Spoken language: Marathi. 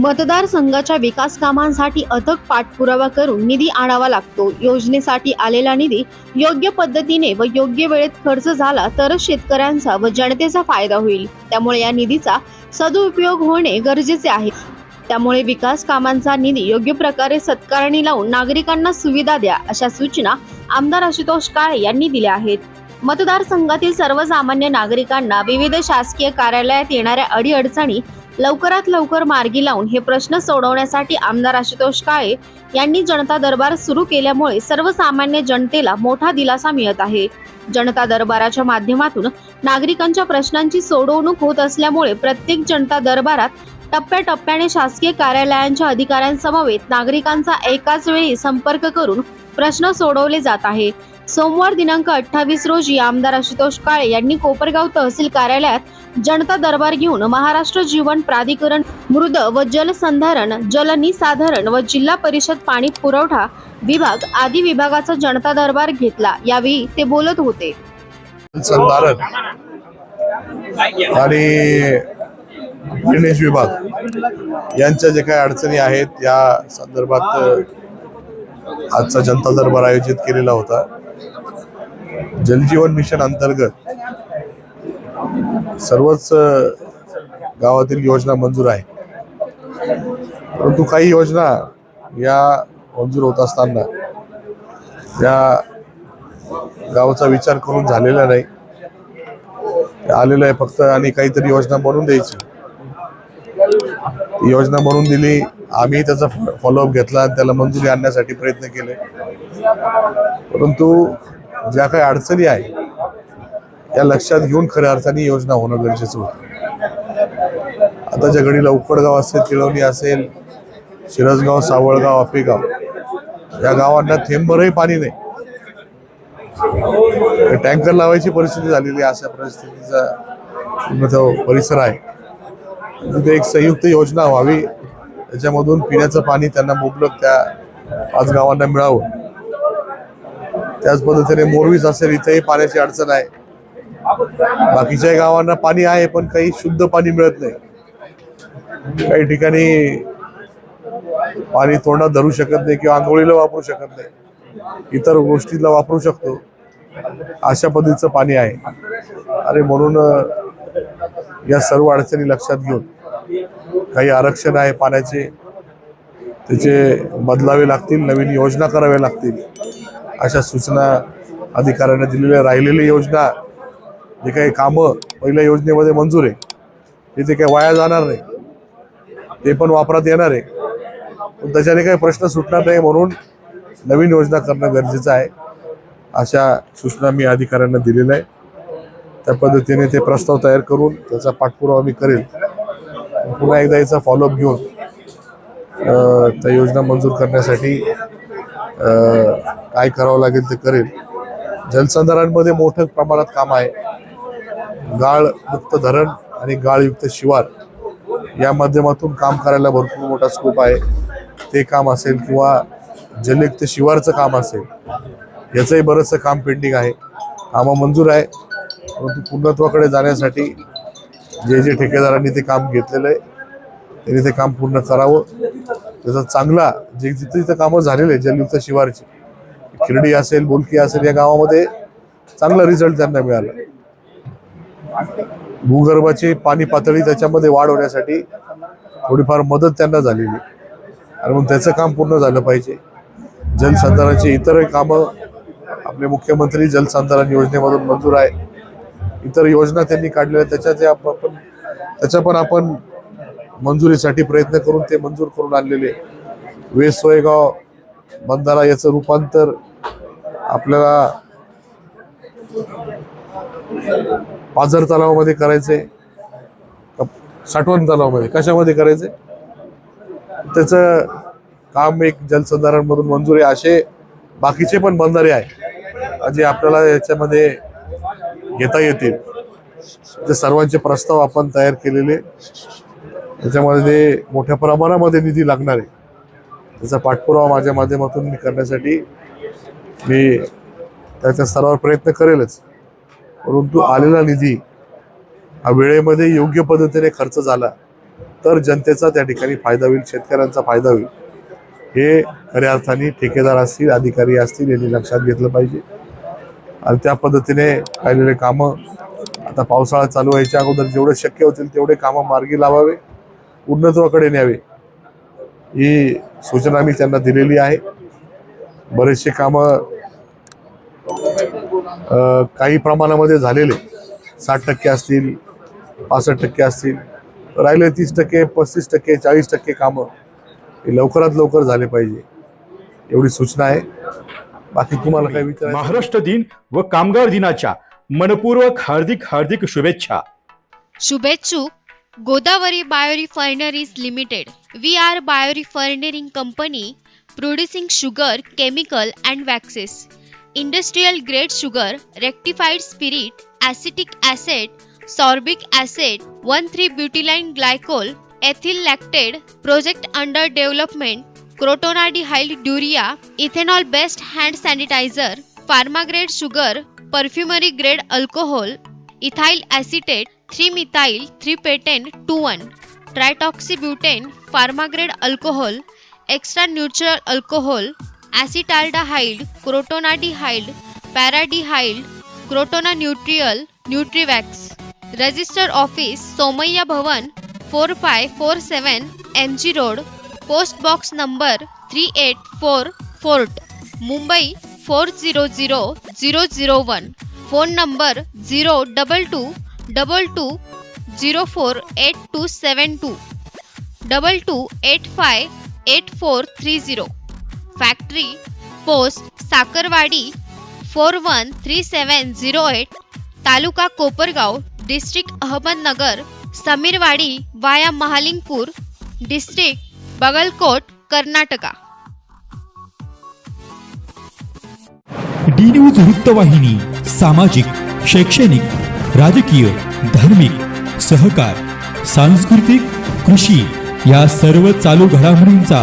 मतदारसंघाच्या विकास कामांसाठी अथक पाठपुरावा करून निधी आणावा लागतो योजनेसाठी आलेला निधी योग्य पद्धतीने व योग्य वेळेत खर्च झाला तरच शेतकऱ्यांचा व जनतेचा फायदा होईल त्यामुळे या निधीचा सदुपयोग होणे गरजेचे आहे त्यामुळे विकास कामांचा निधी योग्य प्रकारे सत्कारणी लावून नागरिकांना सुविधा द्या अशा सूचना आमदार आशुतोष काळे यांनी दिल्या आहेत मतदारसंघातील सर्वसामान्य नागरिकांना विविध शासकीय कार्यालयात येणाऱ्या अडीअडचणी लवकरात लवकर मार्गी लावून हे प्रश्न सोडवण्यासाठी आमदार आशुतोष काळे यांनी जनता दरबार सुरू केल्यामुळे सर्वसामान्य जनतेला मोठा दिलासा मिळत आहे जनता दरबाराच्या माध्यमातून नागरिकांच्या प्रश्नांची सोडवणूक होत असल्यामुळे प्रत्येक जनता दरबारात टप्प्याटप्प्याने शासकीय कार्यालयांच्या अधिकाऱ्यांसमवेत नागरिकांचा एकाच वेळी संपर्क करून प्रश्न सोडवले जात आहे सोमवार दिनांक अठ्ठावीस रोजी आमदार आशुतोष काळे यांनी कोपरगाव तहसील कार्यालयात जनता दरबार घेऊन महाराष्ट्र जीवन प्राधिकरण मृद व जलसंधारण निसाधारण व जिल्हा परिषद पाणी पुरवठा विभाग आदी विभागाचा जनता दरबार घेतला यावेळी ते बोलत होते आणि विभाग यांच्या जे काही अडचणी आहेत या संदर्भात आजचा जनता दरबार आयोजित केलेला होता जलजीवन मिशन अंतर्गत सर्वच गावातील योजना मंजूर आहे परंतु काही योजना या मंजूर होत असताना या गावाचा विचार करून झालेला नाही आलेलं आहे फक्त आणि काहीतरी योजना बनवून द्यायची योजना बनवून दिली आम्ही त्याचा फॉलोअप घेतला आणि त्याला मंजुरी आणण्यासाठी प्रयत्न केले परंतु ज्या काही अडचणी आहे या लक्षात घेऊन खऱ्या अर्थाने योजना होणं गरजेचं होतं आताच्या घडीला उकडगाव असेल तिळवणी असेल शिरजगाव सावळगाव आपेगाव या गावांना थेंबरही पाणी नाही टँकर लावायची परिस्थिती झालेली अशा परिस्थितीचा तो परिसर आहे तिथे एक संयुक्त योजना व्हावी त्याच्यामधून पिण्याचं पाणी त्यांना मुबलक त्या पाच गावांना मिळावं त्याच पद्धतीने मोरवीस असेल इथेही पाण्याची अडचण आहे बाकीच्या गावांना पाणी आहे पण काही शुद्ध पाणी मिळत नाही काही ठिकाणी पाणी तोंडात धरू शकत नाही किंवा आंघोळीला वापरू शकत नाही इतर गोष्टीला वापरू शकतो अशा पद्धतीचं पाणी आहे अरे म्हणून या सर्व अडचणी लक्षात घेऊन काही आरक्षण आहे पाण्याचे त्याचे बदलावे लागतील नवीन योजना कराव्या लागतील अशा सूचना अधिकाऱ्यांना दिलेल्या राहिलेली योजना जे काही कामं पहिल्या योजनेमध्ये मंजूर आहे ते जे काही वाया जाणार नाही ते पण वापरात येणार आहे पण त्याच्याने काही प्रश्न सुटणार नाही म्हणून नवीन योजना करणं गरजेचं आहे अशा सूचना मी अधिकाऱ्यांना दिलेल्या आहे त्या पद्धतीने ते प्रस्ताव तयार करून त्याचा पाठपुरावा मी करेल पुन्हा एकदा याचा फॉलोअप घेऊन त्या योजना मंजूर करण्यासाठी काय करावं लागेल ते करेल जलसंधारणमध्ये मोठ्या प्रमाणात काम आहे गाळमुक्त धरण आणि गाळयुक्त शिवार या माध्यमातून काम करायला भरपूर मोठा स्कोप आहे ते काम असेल किंवा जलयुक्त शिवारचं काम असेल याचंही बरंचसं काम पेंडिंग आहे कामं मंजूर आहे परंतु पूर्णत्वाकडे जाण्यासाठी जे जे ठेकेदारांनी ते काम घेतलेलं आहे त्यांनी ते काम पूर्ण करावं त्याचा चांगला जे जिथे तिथं कामं झालेले जलयुक्त शिवारची खिरडी असेल बोलकी असेल या गावामध्ये चांगला रिझल्ट त्यांना मिळाला भूगर्भाची पाणी पातळी त्याच्यामध्ये वाढ होण्यासाठी थोडीफार मदत त्यांना झालेली आणि मग त्याचं काम पूर्ण झालं पाहिजे जलसंधारणाची इतर कामं आपले मुख्यमंत्री जलसंधारण योजनेमधून मंजूर आहे इतर योजना त्यांनी काढलेल्या त्याच्या आपण त्याच्या पण आपण मंजुरीसाठी प्रयत्न करून ते मंजूर करून आणलेले वेसोयगाव सोयगाव बंधारा याचं रूपांतर आपल्याला पाझर तलावामध्ये करायचे साठवण तलावामध्ये कशामध्ये करायचे त्याचं काम एक जलसंधारणमधून मंजूर आहे असे बाकीचे पण बंधारे आहे जे आपल्याला याच्यामध्ये घेता येतील ते सर्वांचे प्रस्ताव आपण तयार केलेले त्याच्यामध्ये मोठ्या प्रमाणामध्ये निधी लागणार आहे त्याचा पाठपुरावा माझ्या माध्यमातून मी करण्यासाठी मी त्याच्या स्तरावर प्रयत्न करेलच परंतु आलेला निधी हा वेळेमध्ये योग्य पद्धतीने खर्च झाला तर जनतेचा त्या ठिकाणी फायदा होईल शेतकऱ्यांचा फायदा होईल हे खऱ्या अर्थाने ठेकेदार असतील अधिकारी असतील यांनी लक्षात घेतलं पाहिजे आणि त्या पद्धतीने राहिलेले कामं आता पावसाळा चालू व्हायच्या अगोदर जेवढे शक्य होतील तेवढे कामं मार्गी लावावे उन्नत्वाकडे न्यावे ही सूचना मी त्यांना दिलेली आहे बरेचसे कामं काही प्रमाणामध्ये झालेले साठ टक्के असतील पासष्ट टक्के असतील राहिले तीस टक्के पस्तीस टक्के चाळीस टक्के कामं हे लवकरात लवकर झाले पाहिजे एवढी सूचना आहे बाकी तुम्हाला काय विचार महाराष्ट्र दिन व कामगार दिनाच्या मनपूर्वक हार्दिक हार्दिक शुभेच्छा शुभेच्छू Godavari biorefineries limited we are biorefining company producing sugar chemical and waxes industrial grade sugar rectified spirit acetic acid sorbic acid one three glycol ethyl lactate project under development crotonylidene diurea ethanol based hand sanitiser pharma grade sugar perfumery grade alcohol ethyl acetate three methyl three penten two one triethoxybutane pharma grade alcohol extra neutral alcohol acetaldehyde, crotonaldehyde, paradehyde, crotonanutriol, Nutrivax. Register Office, Somaiya Bhavan, 4547 MG Road, Post Box Number 384, Fort, Mumbai 400001. Phone number 02222048272, 22858430. Factory post Sakharwadi four one three seven zero eight taluka Kopargaon district Ahmednagar Sameerwadi via Mahalingpur district Bagalkot Karnataka D news वृत्तवाहिनी सामाजिक शैक्षणिक राजकीय धार्मिक सहकार सांस्कृतिक कृषी या सर्व चालू घडामोडींचा